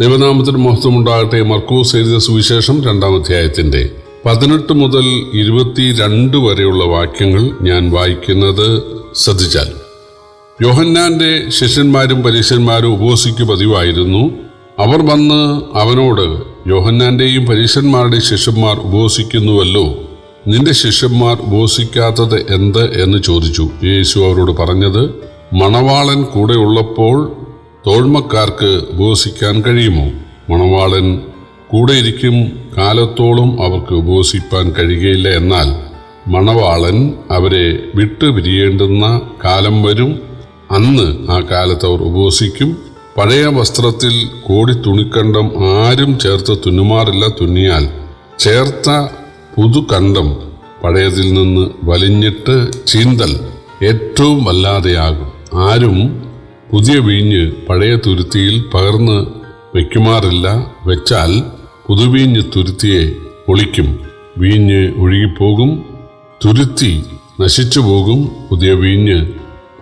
ദൈവനാമത്തിന് മഹത്വം ഉണ്ടാകട്ടെ മർക്കൂസ് എഴുതിയ സുവിശേഷം രണ്ടാം അധ്യായത്തിന്റെ പതിനെട്ട് മുതൽ ഇരുപത്തിരണ്ട് വരെയുള്ള വാക്യങ്ങൾ ഞാൻ വായിക്കുന്നത് ശ്രദ്ധിച്ചാൽ. യോഹന്നാന്റെ ശിഷ്യന്മാരും പരീക്ഷന്മാരും ഉപവസിക്കു പതിവായിരുന്നു. അവർ വന്ന് അവനോട് യോഹന്നാന്റെയും പരീശന്മാരുടെയും ശിഷ്യന്മാർ ഉപവസിക്കുന്നുവല്ലോ. നിന്റെ ശിഷ്യന്മാർ ഉപവസിക്കാത്തത് എന്ത്? എന്ന് ചോദിച്ചു. യേശു അവരോട് പറഞ്ഞത് മണവാളൻ കൂടെ ഉള്ളപ്പോൾ തോഴ്മക്കാർക്ക് ഉപവസിക്കാൻ കഴിയുമോ? മണവാളൻ കൂടെയിരിക്കും കാലത്തോളം അവർക്ക് ഉപവസിപ്പാൻ കഴിയുകയില്ല എന്നാൽ മണവാളൻ അവരെ വിട്ടു പിരിയേണ്ടുന്ന കാലം വരും. അന്ന് ആ കാലത്ത് അവർ ഉപവസിക്കും. പഴയ വസ്ത്രത്തിൽ കോടി തുണിക്കണ്ടം ആരും ചേർത്ത് തുന്നുമാറില്ല തുന്നിയാൽ. ചേർത്ത പുതുകണ്ടം പഴയതിൽ നിന്ന് വലിഞ്ഞിട്ട് ചീന്തൽ ഏറ്റവും വല്ലാതെയാകും. ആരും പുതിയ വീഞ്ഞ് പഴയ തുരുത്തിയിൽ പകർന്ന് വയ്ക്കുമാറില്ല വെച്ചാൽ പുതുവീഞ്ഞ് തുരുത്തിയെ ഒളിക്കും. വീഞ്ഞ് ഒഴുകിപ്പോകും തുരുത്തി നശിച്ചു പോകും. പുതിയ വീഞ്ഞ്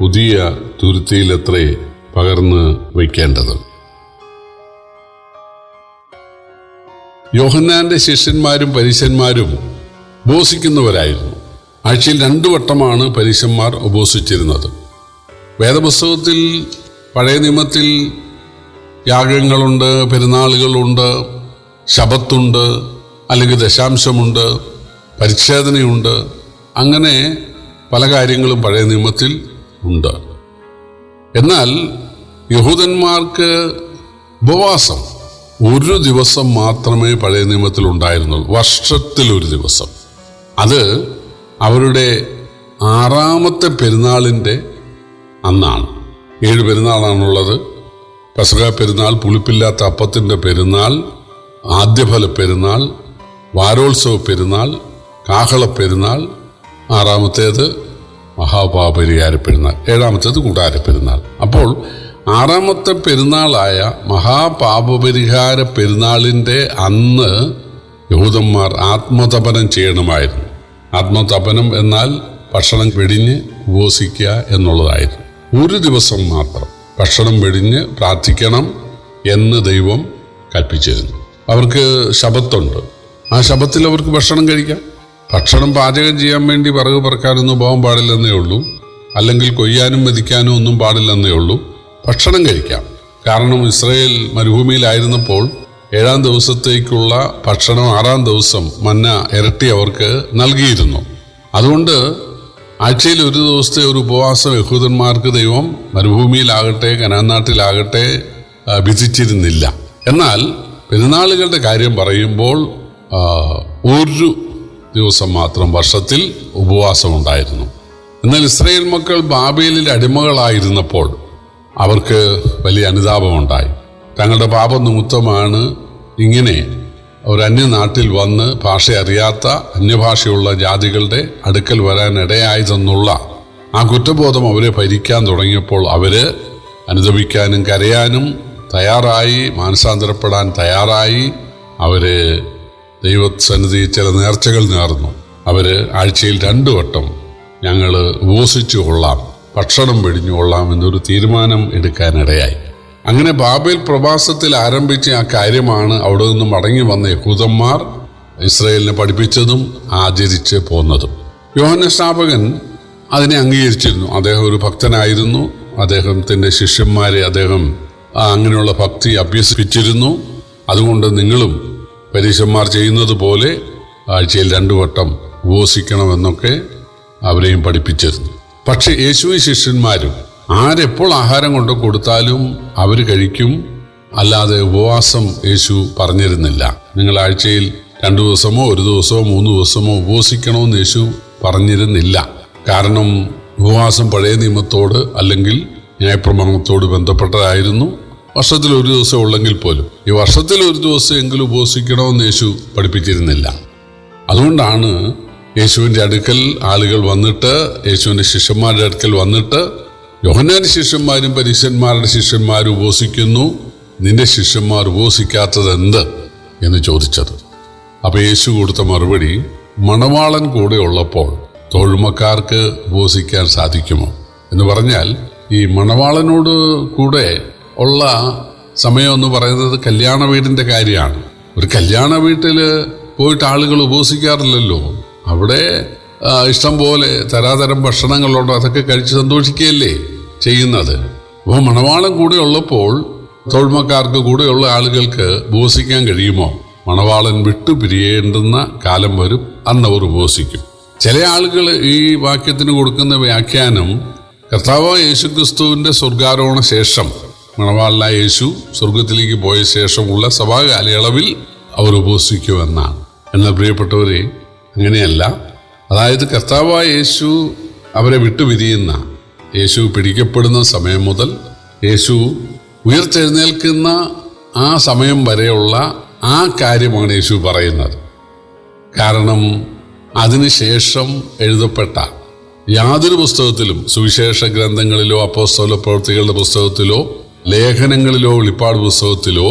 പുതിയ തുരുത്തിയിലത്രേ പകർന്ന് വയ്ക്കേണ്ടത് യോഹന്നാന്റെ ശിഷ്യന്മാരും പരീശന്മാരും ഉപവസിക്കുന്നവരായിരുന്നു ആഴ്ചയിൽ രണ്ടു വട്ടമാണ് പരീശന്മാർ ഉപവസിച്ചിരുന്നത് വേദപുസ്തകത്തിൽ പഴയ നിയമത്തിൽ യാഗങ്ങളുണ്ട് പെരുന്നാളുകളുണ്ട് ശബത്തുണ്ട് അല്ലെങ്കിൽ ദശാംശമുണ്ട് പരിച്ഛേദനയുണ്ട്. അങ്ങനെ പല കാര്യങ്ങളും പഴയ നിയമത്തിൽ ഉണ്ട്. എന്നാൽ യഹൂദന്മാർക്ക് ഉപവാസം ഒരു ദിവസം മാത്രമേ പഴയ നിയമത്തിൽ ഉണ്ടായിരുന്നുള്ളൂ. വർഷത്തിൽ ഒരു ദിവസം. അത് അവരുടെ ആറാമത്തെ പെരുന്നാളിന്റെ അന്നാണ്. ഏഴ് പെരുന്നാളാണുള്ളത്. പെസക പെരുന്നാൾ പുളിപ്പില്ലാത്ത അപ്പത്തിന്റെ പെരുന്നാൾ ആദ്യഫല പെരുന്നാൾ വാരോത്സവ പെരുന്നാൾ കാഹള പെരുന്നാൾ ആറാമത്തേത് മഹാപാപരിഹാര പെരുന്നാൾ ഏഴാമത്തേത് കൂടാര പെരുന്നാൾ. അപ്പോൾ ആറാമത്തെ പെരുന്നാളായ മഹാപാപപരിഹാര പെരുന്നാളിന്റെ അന്ന് യഹൂദന്മാർ ആത്മതപനം ചെയ്യണമായിരുന്നു. ആത്മതപനം എന്നാൽ ഭക്ഷണം വെടിഞ്ഞ് ഉപസിക്കുക എന്നുള്ളതായിരുന്നു. ഒരു ദിവസം മാത്രം ഭക്ഷണം വെടിഞ്ഞ് പ്രാർത്ഥിക്കണം എന്ന് ദൈവം കൽപ്പിച്ചിരുന്നു. അവർക്ക് ശബത്തുണ്ട്. ആ ശബത്തിൽ അവർക്ക് ഭക്ഷണം കഴിക്കാം. ഭക്ഷണം പാചകം ചെയ്യാൻ വേണ്ടി വിറക് പറക്കാനൊന്നും പോകാൻ പാടില്ലെന്നേ ഉള്ളൂ. അല്ലെങ്കിൽ കൊയ്യാനും മെതിക്കാനും ഒന്നും പാടില്ലെന്നേ ഉള്ളൂ. ഭക്ഷണം കഴിക്കാം. കാരണം ഇസ്രയേൽ മരുഭൂമിയിലായിരുന്നപ്പോൾ ഏഴാം ദിവസത്തേക്കുള്ള ഭക്ഷണം ആറാം ദിവസം മന്ന ഇരട്ടി അവർക്ക് നൽകിയിരുന്നു. അതുകൊണ്ട് ആഴ്ചയിൽ ഒരു ദിവസത്തെ ഒരു ഉപവാസം യഹൂദന്മാർക്ക് ദൈവം മരുഭൂമിയിലാകട്ടെ കനാനാട്ടിലാകട്ടെ വിധിച്ചിരുന്നില്ല. എന്നാൽ പെരുന്നാളുകളുടെ കാര്യം പറയുമ്പോൾ ഒരു ദിവസം മാത്രം വർഷത്തിൽ ഉപവാസം ഉണ്ടായിരുന്നു. എന്നാൽ ഇസ്രയേൽ മക്കൾ ബാബേലിൽ അടിമകളായിരുന്നപ്പോൾ അവർക്ക് വലിയ അനുതാപമുണ്ടായി. തങ്ങളുടെ പാപനിമിത്തമാണ് ഇങ്ങനെ ഒരു അന്യനാട്ടിൽ വന്ന് ഭാഷ അറിയാത്ത അന്യഭാഷയുള്ള ജാതികളുടെ അടുക്കൽ വരാൻ ഇടയായതെന്നുള്ള ആ കുറ്റബോധം അവരെ ഭരിക്കാൻ തുടങ്ങിയപ്പോൾ അവർ അനുദപിക്കാനും കരയാനും തയ്യാറായി മാനസാന്തരപ്പെടാൻ തയ്യാറായി അവർ ദൈവസന്നിധി ചില നേർച്ചകൾ നേർന്നു. അവർ ആഴ്ചയിൽ രണ്ടു വട്ടം ഞങ്ങൾ ഉപസിച്ചു കൊള്ളാം ഭക്ഷണം വെടിഞ്ഞു കൊള്ളാം എന്നൊരു തീരുമാനം എടുക്കാനിടയായി. അങ്ങനെ ബാബേൽ പ്രവാസത്തിൽ ആരംഭിച്ച ആ കാര്യമാണ് അവിടെ നിന്ന് മടങ്ങി വന്ന യഹൂദന്മാർ ഇസ്രയേലിനെ പഠിപ്പിച്ചതും ആചരിച്ച് പോന്നതും. യോഹന സ്നാപകൻ അതിനെ അംഗീകരിച്ചിരുന്നു. അദ്ദേഹം ഒരു ഭക്തനായിരുന്നു. അദ്ദേഹത്തിന്റെ ശിഷ്യന്മാരെ അദ്ദേഹം അങ്ങനെയുള്ള ഭക്തി അഭ്യസിപ്പിച്ചിരുന്നു. അതുകൊണ്ട് നിങ്ങളും പരീക്ഷന്മാർ ചെയ്യുന്നത് പോലെ ആഴ്ചയിൽ രണ്ടു വട്ടം ഉപവസിക്കണമെന്നൊക്കെ അവരെയും പഠിപ്പിച്ചിരുന്നു. പക്ഷേ യേശുവും ശിഷ്യന്മാരും ആരെപ്പോൾ ആഹാരം കൊണ്ട് കൊടുത്താലും അവർ കഴിക്കും. അല്ലാതെ ഉപവാസം യേശു പറഞ്ഞിരുന്നില്ല. നിങ്ങൾ ആഴ്ചയിൽ രണ്ടു ദിവസമോ ഒരു ദിവസമോ മൂന്ന് ദിവസമോ ഉപവസിക്കണമെന്ന് യേശു പറഞ്ഞിരുന്നില്ല. കാരണം ഉപവാസം പഴയ നിയമത്തോട് അല്ലെങ്കിൽ ന്യായപ്രമാണത്തോട് ബന്ധപ്പെട്ടതായിരുന്നു. വർഷത്തിൽ ഒരു ദിവസം ഉള്ളെങ്കിൽ പോലും. ഈ വർഷത്തിൽ ഒരു ദിവസം എങ്കിലും ഉപവസിക്കണമെന്ന് യേശു പഠിപ്പിച്ചിരുന്നില്ല. അതുകൊണ്ടാണ് യേശുവിന്റെ അടുക്കൽ ആളുകൾ വന്നിട്ട് യേശുവിന്റെ ശിഷ്യന്മാരുടെ അടുക്കൽ വന്നിട്ട് യോഹന്നാന്റെ ശിഷ്യന്മാരും പരീശന്മാരുടെ ശിഷ്യന്മാരും ഉപസിക്കുന്നു. നിന്റെ ശിഷ്യന്മാർ ഉപസിക്കാത്തത് എന്ത് എന്ന് ചോദിച്ചത്. അപ്പോൾ യേശു കൊടുത്ത മറുപടി മണവാളൻ കൂടെ ഉള്ളപ്പോൾ തൊഴുമക്കാർക്ക് ഉപസിക്കാൻ സാധിക്കുമോ? എന്ന് പറഞ്ഞാൽ ഈ മണവാളനോട് കൂടെ ഉള്ള സമയം എന്ന് പറയുന്നത് കല്യാണ വീടിന്റെ കാര്യമാണ്. ഒരു കല്യാണ വീട്ടിൽ പോയിട്ട് ആളുകൾ ഉപസിക്കാറില്ലല്ലോ. അവിടെ ഇഷ്ടം പോലെ തരാതരം ഭക്ഷണങ്ങളുണ്ടോ. അതൊക്കെ കഴിച്ച് സന്തോഷിക്കുകയല്ലേ ചെയ്യുന്നത്? അപ്പോൾ മണവാളം കൂടെ ഉള്ളപ്പോൾ കൂടെയുള്ള ആളുകൾക്ക് ഉപവസിക്കാൻ കഴിയുമോ? മണവാളൻ വിട്ടു പിരിയേണ്ടുന്ന കാലം വരും അന്ന് അവർ ഉപവസിക്കും ചില ആളുകൾ ഈ വാക്യത്തിന് കൊടുക്കുന്ന വ്യാഖ്യാനം കർത്താവ് യേശുക്രിസ്തുവിന്റെ സ്വർഗാരോഹണ ശേഷം മണവാളനായ യേശു സ്വർഗത്തിലേക്ക് പോയ ശേഷമുള്ള സഭാകാലയളവിൽ അവർ ഉപവസിക്കുമെന്നാണ് എന്നാൽ പ്രിയപ്പെട്ടവരെ അങ്ങനെയല്ല. അതായത് കർത്താവായ യേശു അവരെ വിട്ടുപിരിയുന്ന യേശു പിടിക്കപ്പെടുന്ന സമയം മുതൽ യേശു ഉയർത്തെഴുന്നേൽക്കുന്ന ആ സമയം വരെയുള്ള ആ കാര്യമാണ് യേശു പറയുന്നത്. കാരണം അതിനുശേഷം എഴുതപ്പെട്ട യാതൊരു പുസ്തകത്തിലും സുവിശേഷ ഗ്രന്ഥങ്ങളിലോ അപ്പോസ്തല പ്രവൃത്തികളുടെ പുസ്തകത്തിലോ ലേഖനങ്ങളിലോ വെളിപ്പാട് പുസ്തകത്തിലോ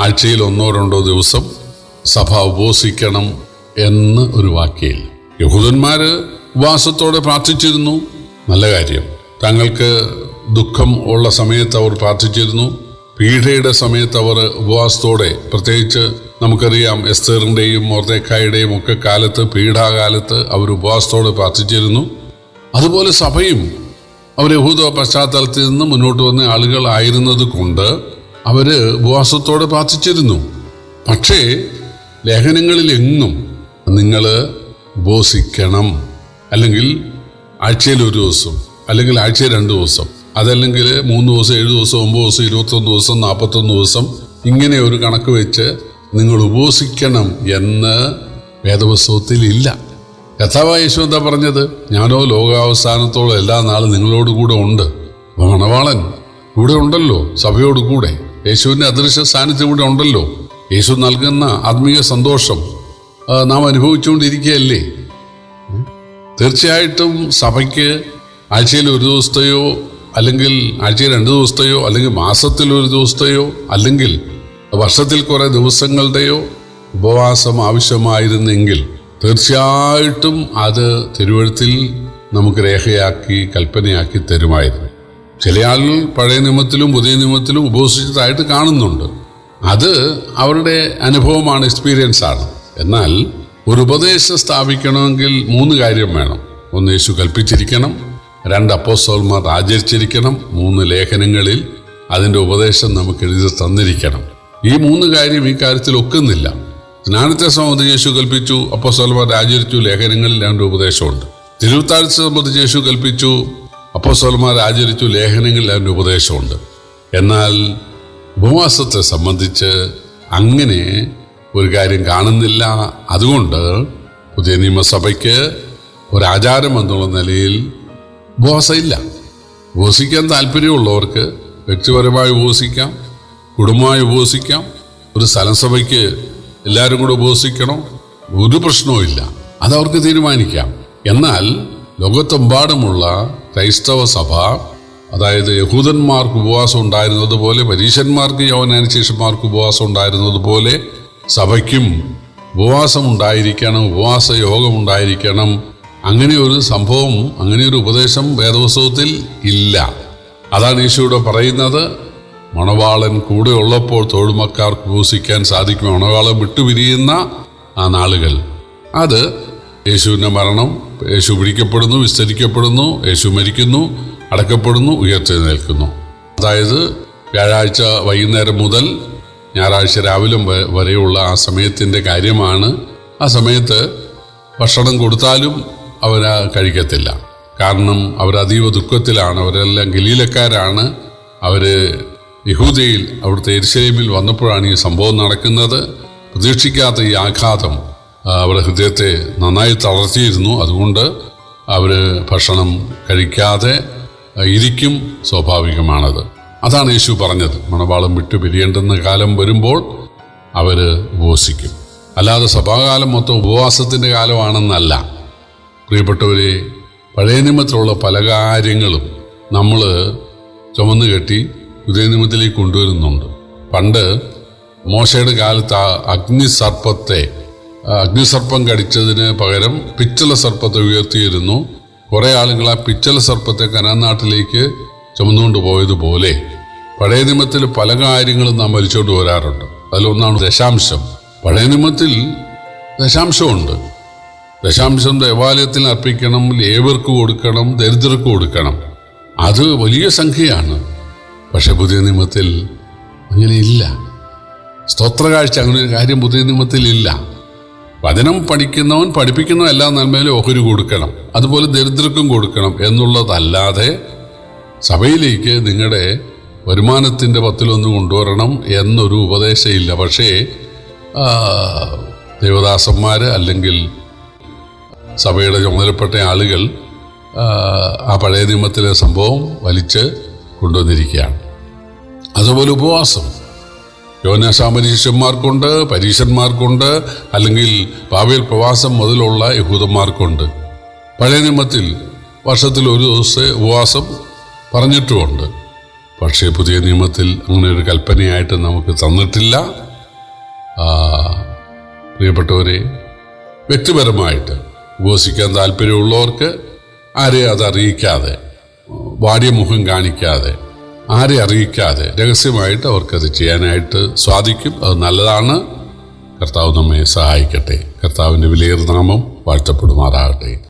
ആഴ്ചയിൽ ഒന്നോ രണ്ടോ ദിവസം സഭ ഉപവസിക്കണം എന്ന് ഒരു വാക്യയില്ല യഹൂദന്മാര് ഉപവാസത്തോടെ പ്രാർത്ഥിച്ചിരുന്നു. നല്ല കാര്യം. തങ്ങൾക്ക് ദുഃഖം ഉള്ള സമയത്ത് അവർ പ്രാർത്ഥിച്ചിരുന്നു. പീഡയുടെ സമയത്ത് അവർ ഉപവാസത്തോടെ പ്രത്യേകിച്ച് നമുക്കറിയാം എസ്തറിന്റെയും മോർദേക്കായുടെയും ഒക്കെ കാലത്ത് പീഡാകാലത്ത് അവർ ഉപവാസത്തോടെ പ്രാർത്ഥിച്ചിരുന്നു. അതുപോലെ സഭയും അവർ യഹൂദ പശ്ചാത്തലത്തിൽ നിന്ന് മുന്നോട്ട് വന്ന ആളുകളായിരുന്നത് കൊണ്ട് അവർ ഉപവാസത്തോടെ പ്രാർത്ഥിച്ചിരുന്നു. പക്ഷേ ലേഖനങ്ങളിലെങ്ങും നിങ്ങൾ ഉപവസിക്കണം അല്ലെങ്കിൽ ആഴ്ചയിൽ ഒരു ദിവസം അല്ലെങ്കിൽ ആഴ്ചയിൽ രണ്ട് ദിവസം അതല്ലെങ്കിൽ മൂന്ന് ദിവസം ഏഴ് ദിവസം ഒമ്പത് ദിവസം ഇരുപത്തൊന്ന് ദിവസം നാൽപ്പത്തൊന്ന് ദിവസം ഇങ്ങനെ ഒരു കണക്ക് വെച്ച് നിങ്ങൾ ഉപവസിക്കണം എന്ന് വേദപുസ്തകത്തിൽ ഇല്ല. കഥാവായ യേശു എന്താ പറഞ്ഞത്? ഞാനോ ലോകാവസാനത്തോളം എല്ലാ നാളും നിങ്ങളോട് കൂടെ ഉണ്ട്. മണവാളൻ കൂടെ ഉണ്ടല്ലോ സഭയോട് കൂടെ. യേശുവിന്റെ അദൃശ്യ സാന്നിധ്യം ഇവിടെ ഉണ്ടല്ലോ. യേശു നൽകുന്ന ആത്മീയ സന്തോഷം നാം അനുഭവിച്ചുകൊണ്ടിരിക്കുകയല്ലേ? തീർച്ചയായിട്ടും സഭയ്ക്ക് ആഴ്ചയിൽ ഒരു ദിവസത്തെയോ അല്ലെങ്കിൽ ആഴ്ചയിൽ രണ്ട് ദിവസത്തെയോ അല്ലെങ്കിൽ മാസത്തിൽ ഒരു ദിവസത്തെയോ അല്ലെങ്കിൽ വർഷത്തിൽ കുറേ ദിവസങ്ങളുടെയോ ഉപവാസം ആവശ്യമായിരുന്നെങ്കിൽ തീർച്ചയായിട്ടും അത് തിരുവഴുത്തിൽ നമുക്ക് രേഖയാക്കി കൽപ്പനയാക്കി തരുമായിരുന്നു. ചില ആളുകൾ പഴയ നിയമത്തിലും പുതിയ നിയമത്തിലും ഉപവസിച്ചതായിട്ട് കാണുന്നുണ്ട്. അത് അവരുടെ അനുഭവമാണ് എക്സ്പീരിയൻസ് ആണ് എന്നാൽ ഒരു ഉപദേശം സ്ഥാപിക്കണമെങ്കിൽ മൂന്ന് കാര്യം വേണം. ഒന്ന് യേശു കൽപ്പിച്ചിരിക്കണം രണ്ട് അപ്പോസ്തലന്മാർ ആചരിച്ചിരിക്കണം മൂന്ന് ലേഖനങ്ങളിൽ അതിന്റെ ഉപദേശം നമുക്ക് എഴുതി തന്നിരിക്കണം. ഈ മൂന്ന് കാര്യം ഈ കാര്യത്തിൽ ഒക്കുന്നില്ല. സ്നാനത്തെ സംബന്ധിച്ച് യേശു കൽപ്പിച്ചു അപ്പോസ്തലന്മാർ ആചരിച്ചു ലേഖനങ്ങളിൽ രണ്ട് ഉപദേശമുണ്ട്. തിരുവത്താഴ്ച സംബന്ധിച്ച് യേശു കൽപ്പിച്ചു അപ്പോസ്തലന്മാർ ആചരിച്ചു ലേഖനങ്ങളിൽ രണ്ട് ഉപദേശമുണ്ട്. എന്നാൽ ഉപവാസത്തെ സംബന്ധിച്ച് അങ്ങനെ ഒരു കാര്യം കാണുന്നില്ല. അതുകൊണ്ട് പുതിയ നിയമസഭയ്ക്ക് ഒരാചാരം എന്നുള്ള നിലയിൽ ഉപവാസമില്ല. ഉപവസിക്കാൻ താല്പര്യമുള്ളവർക്ക് വ്യക്തിപരമായി ഉപവസിക്കാം കുടുംബമായി ഉപവസിക്കാം ഒരു സ്ഥലസഭയ്ക്ക് എല്ലാവരും കൂടെ ഉപവസിക്കണം ഒരു പ്രശ്നവുമില്ല അതവർക്ക് തീരുമാനിക്കാം. എന്നാൽ ലോകത്തെമ്പാടുമുള്ള ക്രൈസ്തവ സഭ അതായത് യഹൂദന്മാർക്ക് ഉപവാസം ഉണ്ടായിരുന്നത് പോലെ പരീശന്മാർക്ക് യവനാനുശേഷന്മാർക്ക് ഉപവാസം ഉണ്ടായിരുന്നത് പോലെ സഭയ്ക്കും ഉപവാസം ഉണ്ടായിരിക്കണം ഉപവാസ യോഗം ഉണ്ടായിരിക്കണം അങ്ങനെ ഒരു സംഭവം അങ്ങനെ ഒരു ഉപദേശം വേദപുസ്തകത്തിൽ ഇല്ല. അതാണ് ഈശോയുടെ പറയുന്നത്. മണവാളൻ കൂടെ ഉള്ളപ്പോൾ തോഴുമക്കാർക്ക് ഉപസിക്കാൻ സാധിക്കും മണവാളൻ വിട്ടുപിരിയുന്ന ആ നാളുകൾ. അത് യേശുവിന്റെ മരണം യേശു പിടിക്കപ്പെടുന്നു വിസ്തരിക്കപ്പെടുന്നു യേശു മരിക്കുന്നു അടക്കപ്പെടുന്നു ഉയർത്തെഴുന്നേൽക്കുന്നു. അതായത് വ്യാഴാഴ്ച വൈകുന്നേരം മുതൽ ഞായറാഴ്ച രാവിലെ വരെയുള്ള ആ സമയത്തിന്റെ കാര്യമാണ്. ആ സമയത്ത് ഭക്ഷണം കൊടുത്താലും അവർ കഴിക്കത്തില്ല. കാരണം അവർ അതീവ ദുഃഖത്തിലാണ്. അവരെല്ലാം ഗലീലക്കാരാണ്. അവർ യഹൂദയിൽ അവിടുത്തെ എരിശലേമിൽ വന്നപ്പോഴാണ് ഈ സംഭവം നടക്കുന്നത്. പ്രതീക്ഷിക്കാത്ത ഈ ആഘാതം അവരുടെ ഹൃദയത്തെ നന്നായി തളർത്തിയിരുന്നു. അതുകൊണ്ട് അവർ ഭക്ഷണം കഴിക്കാതെ ഇരിക്കും. സ്വാഭാവികമാണത്. അതാണ് യേശു പറഞ്ഞത്. മണവാളം വിട്ടു പിരിയേണ്ടുന്ന കാലം വരുമ്പോൾ അവർ ഉപവസിക്കും. അല്ലാതെ സഭാകാലം മൊത്തം ഉപവാസത്തിന്റെ കാലമാണെന്നല്ല. പ്രിയപ്പെട്ടവരെ പഴയ നിയമത്തിലുള്ള പല കാര്യങ്ങളും നമ്മൾ ചുമന്നു കെട്ടി പുതിയ നിയമത്തിലേക്ക് കൊണ്ടുവരുന്നുണ്ട്. പണ്ട് മോശയുടെ കാലത്ത് അഗ്നിസർപ്പത്തെ അഗ്നിസർപ്പം കടിച്ചതിന് പകരം പിച്ചള സർപ്പത്തെ ഉയർത്തിയിരുന്നു. കുറേ ആളുകൾ ആ പിച്ചള സർപ്പത്തെ കനാനാട്ടിലേക്ക് ചുമന്നുകൊണ്ട് പോയതുപോലെ പഴയ നിയമത്തിൽ പല കാര്യങ്ങളും നാം വലിച്ചോണ്ട് വരാറുണ്ട്. അതിലൊന്നാണ് ദശാംശം. പഴയ നിയമത്തിൽ ദശാംശമുണ്ട്. ദശാംശം ദേവാലയത്തിൽ അർപ്പിക്കണം ലേബർക്ക് കൊടുക്കണം ദരിദ്രർക്ക് കൊടുക്കണം. അത് വലിയ സംഖ്യയാണ്. പക്ഷെ പുതിയ നിയമത്തിൽ അങ്ങനെയില്ല. സ്തോത്രകാഴ്ച അങ്ങനെ ഒരു കാര്യം പുതിയ നിയമത്തിൽ ഇല്ല. വചനം പഠിക്കുന്നവൻ പഠിപ്പിക്കുന്നവൻ എല്ലാ നന്മയിലും ഓഹരി കൊടുക്കണം. അതുപോലെ ദരിദ്രർക്കും കൊടുക്കണം എന്നുള്ളതല്ലാതെ സഭയിലേക്ക് നിങ്ങളുടെ വരുമാനത്തിന്റെ പത്തിലൊന്ന് കൊണ്ടുവരണം എന്നൊരു ഉപദേശമില്ല പക്ഷേ ദേവദാസന്മാർ അല്ലെങ്കിൽ സഭയുടെ ചുമതലപ്പെട്ട ആളുകൾ ആ, പഴയ നിയമത്തിലെ സംഭവം വലിച്ച് കൊണ്ടുവന്നിരിക്കുകയാണ്. അതുപോലെ ഉപവാസം. യോനാശാമരീശന്മാർക്കുണ്ട് പരീശന്മാർക്കുണ്ട് അല്ലെങ്കിൽ ബാബേൽ പ്രവാസം മുതലുള്ള യഹൂദന്മാർക്കുണ്ട്. പഴയ നിയമത്തിൽ വർഷത്തിൽ ഒരു ദിവസത്തെ ഉപവാസം പറഞ്ഞിട്ടുമുണ്ട്. പക്ഷേ പുതിയ നിയമത്തിൽ അങ്ങനെ ഒരു കൽപ്പനയായിട്ട് നമുക്ക് തന്നിട്ടില്ല. പ്രിയപ്പെട്ടവരെ വ്യക്തിപരമായിട്ട് ഉപവസിക്കാൻ താല്പര്യമുള്ളവർക്ക് ആരെ അത് അറിയിക്കാതെ വാടിയ മുഖം കാണിക്കാതെ ആരെ അറിയിക്കാതെ രഹസ്യമായിട്ട് അവർക്കത് ചെയ്യാനായിട്ട് സാധിക്കും. അത് നല്ലതാണ്. കർത്താവ് നമ്മെ സഹായിക്കട്ടെ. കർത്താവിന്റെ വിലയേറിയ നാമം വാഴ്ത്തപ്പെടുമാറാകട്ടെ.